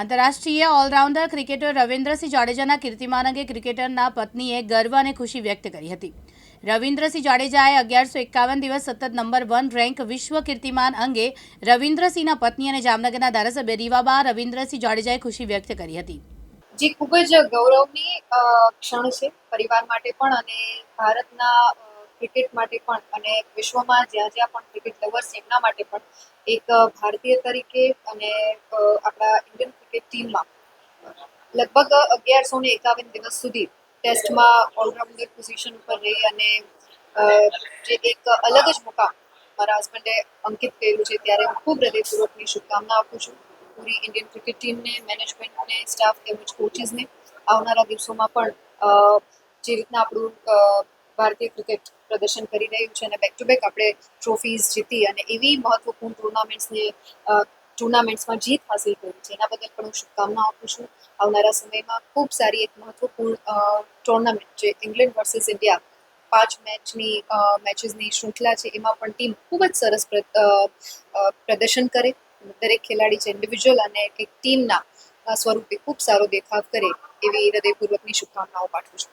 આંતરરાષ્ટ્રીય allrounder cricketer Ravindrasinh જાડેજાના કીર્તિમાન અંગે ક્રિકેટરના પત્નીએ ગર્વ અને ખુશી વ્યક્ત કરી હતી. રવિન્દ્રસિંહ જાડેજાએ અગિયારસો એકાવન દિવસ સતત નંબર વન રેન્ક વિશ્વ કીર્તિમાન અંગે રવિન્દ્રસિંહના પત્ની અને જામનગરના ધારાસભ્ય રીવાબા રવિન્દ્રસિંહ જાડેજાએ ખુશી વ્યક્ત કરી હતી. જે ખૂબ જ ગૌરવની ક્ષણ છે પરિવાર માટે પણ અને ભારતના ક્રિકેટ માટે પણ અને વિશ્વમાં જ્યાં જ્યાં પણ ક્રિકેટ લવર્સ એમના માટે પણ એક ભારતીય તરીકે અને આપણા ઇન્ડિયન ક્રિકેટ ટીમમાં લગભગ અગિયારસો ને એકાવન દિવસ સુધી ટેસ્ટમાં ઓલરાઉન્ડર પોઝિશન ઉપર રહી અને જે એક અલગ જ મુકામ મારા હસબન્ડે અંકિત કર્યું છે, ત્યારે હું ખૂબ હૃદયપૂર્વકની શુભકામના આપું છું. પૂરી ઇન્ડિયન ક્રિકેટ ટીમને મેનેજમેન્ટને સ્ટાફ તેમજ કોચિસને આવનારા દિવસોમાં પણ જે રીતના આપણું ભારતીય ક્રિકેટ પ્રદર્શન કરી રહ્યું છે અને બેક ટુ બેક આપણે ટ્રોફીઝ જીતી અને એવી મહત્વપૂર્ણ ટુર્નામેન્ટ્સને ટુર્નામેન્ટ્સમાં જીત હાંસિલ કરી છે. એના બદલ પણ હું શુભકામના આપું છું. આવનારા સમયમાં ખૂબ સારી એક મહત્વપૂર્ણ ટુર્નામેન્ટ જે ઇંગ્લેન્ડ વર્સિસ ઇન્ડિયા પાંચ મેચની મેચીસની શૃંખલા છે, એમાં પણ ટીમ ખૂબ જ સરસ પ્રદર્શન કરે. દરેક ખેલાડી છે ઇન્ડિવિજ્યુઅલ અને એક ટીમના સ્વરૂપે ખૂબ સારો દેખાવ કરે એવી હૃદયપૂર્વકની શુભકામનાઓ પાઠવું છું.